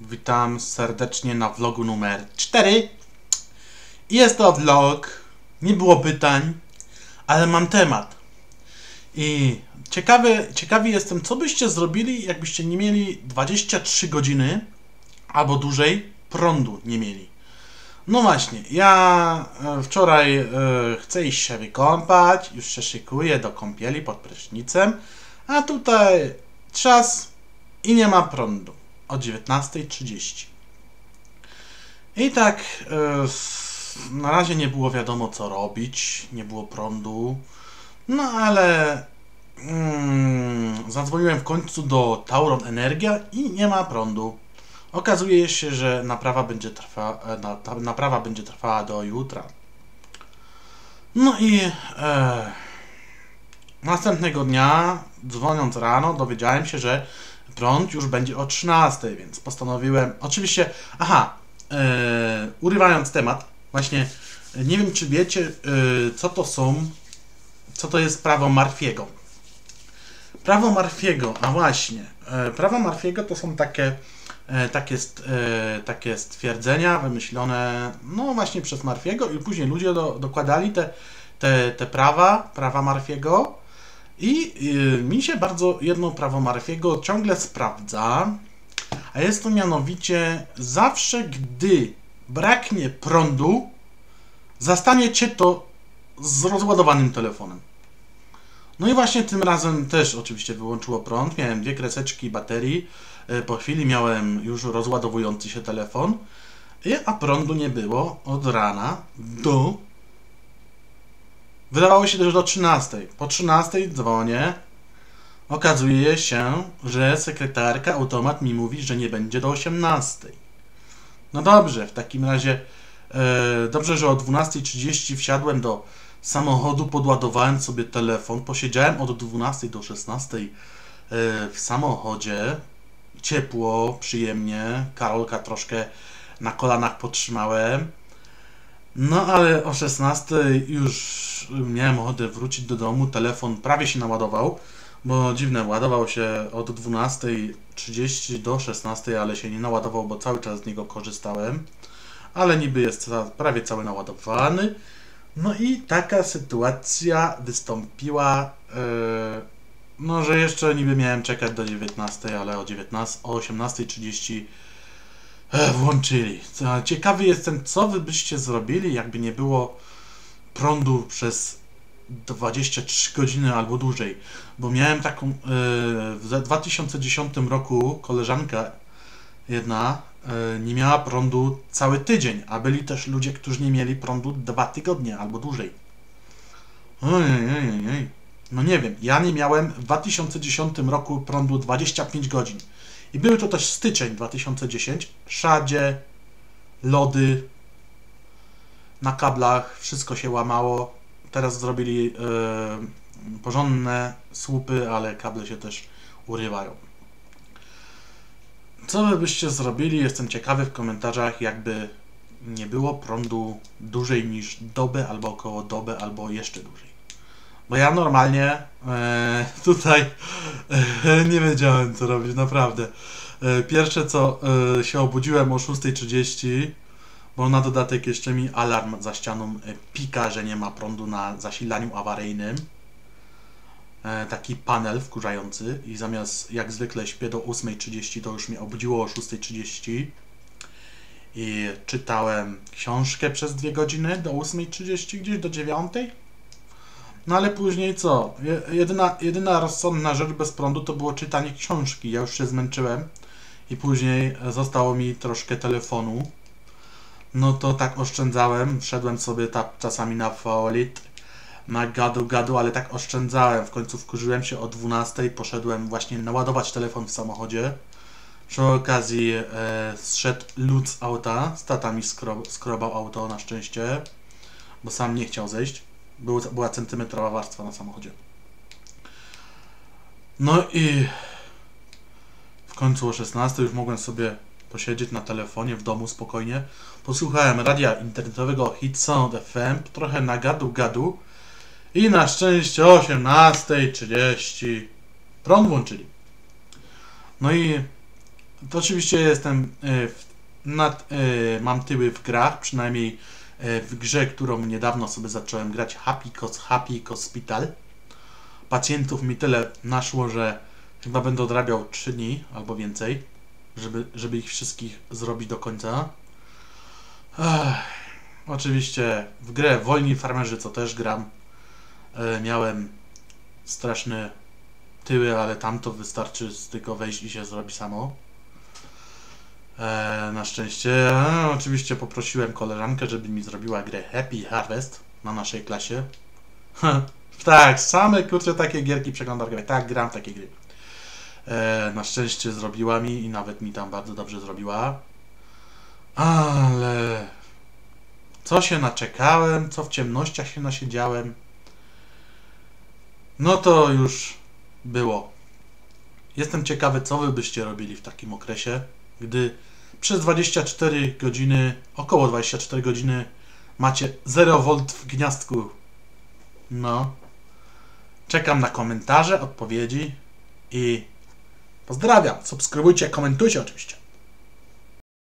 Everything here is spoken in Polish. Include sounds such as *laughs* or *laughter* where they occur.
Witam serdecznie na vlogu numer 4. Jest to vlog. Nie było pytań, ale mam temat. I ciekawy, ciekawy jestem, co byście zrobili, jakbyście nie mieli 23 godziny albo dłużej prądu nie mieli. No właśnie, ja e, wczoraj e, chcę iść się wykąpać, już się szykuję do kąpieli pod prysznicem, a tutaj czas i nie ma prądu o 19.30. I tak e, na razie nie było wiadomo co robić, nie było prądu, no ale mm, zadzwoniłem w końcu do Tauron Energia i nie ma prądu. Okazuje się, że naprawa będzie, trwa, e, naprawa będzie trwała do jutra. No i e, następnego dnia, dzwoniąc rano, dowiedziałem się, że prąd już będzie o 13, więc postanowiłem. Oczywiście, aha, e, urywając temat, właśnie e, nie wiem, czy wiecie, e, co to są, co to jest prawo Marfiego. Prawo Marfiego, a właśnie, e, prawo Marfiego to są takie, takie, takie stwierdzenia wymyślone, no właśnie przez Marfiego i później ludzie do, dokładali te, te, te prawa, prawa Marfiego i y, mi się bardzo jedno prawo Marfiego ciągle sprawdza, a jest to mianowicie zawsze, gdy braknie prądu, zastanie cię to z rozładowanym telefonem. No i właśnie tym razem też oczywiście wyłączyło prąd. Miałem dwie kreseczki baterii. Y, Po chwili miałem już rozładowujący się telefon, y, a prądu nie było od rana do Wydawało się też do 13. Po 13 dzwonię. Okazuje się, że sekretarka automat mi mówi, że nie będzie do 18. No dobrze, w takim razie e, dobrze, że o 12.30 wsiadłem do samochodu, podładowałem sobie telefon, posiedziałem od 12 do 16 e, w samochodzie. Ciepło, przyjemnie. Karolka troszkę na kolanach potrzymałem. No ale o 16 już miałem ochotę wrócić do domu, telefon prawie się naładował, bo dziwne, ładował się od 12.30 do 16, ale się nie naładował, bo cały czas z niego korzystałem, ale niby jest prawie cały naładowany. No i taka sytuacja wystąpiła, e, no że jeszcze niby miałem czekać do 19, ale o 19, o 18.30 E, włączyli. Ciekawy jestem, co wy byście zrobili, jakby nie było prądu przez 23 godziny albo dłużej. Bo miałem taką e, w 2010 roku koleżanka jedna e, nie miała prądu cały tydzień, a byli też ludzie, którzy nie mieli prądu dwa tygodnie albo dłużej. No nie wiem, ja nie miałem w 2010 roku prądu 25 godzin. I były to też styczeń 2010, szadzie, lody na kablach, wszystko się łamało. Teraz zrobili e, porządne słupy, ale kable się też urywają. Co byście zrobili? Jestem ciekawy w komentarzach, jakby nie było prądu dłużej niż dobę, albo około doby, albo jeszcze dłużej. Bo ja normalnie e, *laughs* tutaj e, nie wiedziałem co robić, naprawdę. Pierwsze co się obudziłem o 6.30, bo na dodatek jeszcze mi alarm za ścianą e, pika, że nie ma prądu na zasilaniu awaryjnym. E, Taki panel wkurzający i zamiast jak zwykle śpię do 8.30, to już mnie obudziło o 6.30 i czytałem książkę przez dwie godziny do 8.30, gdzieś do 9.00. No ale później co? Je- Jedyna, jedyna rozsądna rzecz bez prądu to było czytanie książki. Ja już się zmęczyłem i później e, zostało mi troszkę telefonu. No to tak oszczędzałem. Wszedłem sobie ta, czasami na Folit, na gadu gadu, ale tak oszczędzałem. W końcu wkurzyłem się o 12. Poszedłem właśnie naładować telefon w samochodzie. Przy okazji e, zszedł lud z auta. Z tata mi skro, skrobał auto na szczęście, bo sam nie chciał zejść. Był, była centymetrowa warstwa na samochodzie. No i w końcu o 16 już mogłem sobie posiedzieć na telefonie w domu spokojnie. Posłuchałem radia internetowego Hit Sound FM, trochę na gadu gadu i na szczęście o 18.30 prąd włączyli. No i to oczywiście jestem y, nad, y, mam tyły w grach, przynajmniej y, w grze, którą niedawno sobie zacząłem grać Happy Cos Happy Hospital. Pacjentów mi tyle naszło, że chyba będę odrabiał 3 dni albo więcej, żeby, żeby ich wszystkich zrobić do końca. Ech, oczywiście w grę Wolni Farmerzy, co też gram, y, miałem straszne tyły, ale tam to wystarczy tylko wejść i się zrobi samo. E, na szczęście. E, oczywiście poprosiłem koleżankę, żeby mi zrobiła grę Happy Harvest na naszej klasie. *laughs* tak, same kurczę takie gierki przeglądarkowe. Tak, gram takie gry. E, na szczęście zrobiła mi i nawet mi tam bardzo dobrze zrobiła. Ale co się naczekałem, co w ciemnościach się nasiedziałem. No to już było. Jestem ciekawy, co wy byście robili w takim okresie, gdy przez 24 godziny, około 24 godziny macie 0 V w gniazdku. No. Czekam na komentarze, odpowiedzi i pozdrawiam. Subskrybujcie, komentujcie oczywiście.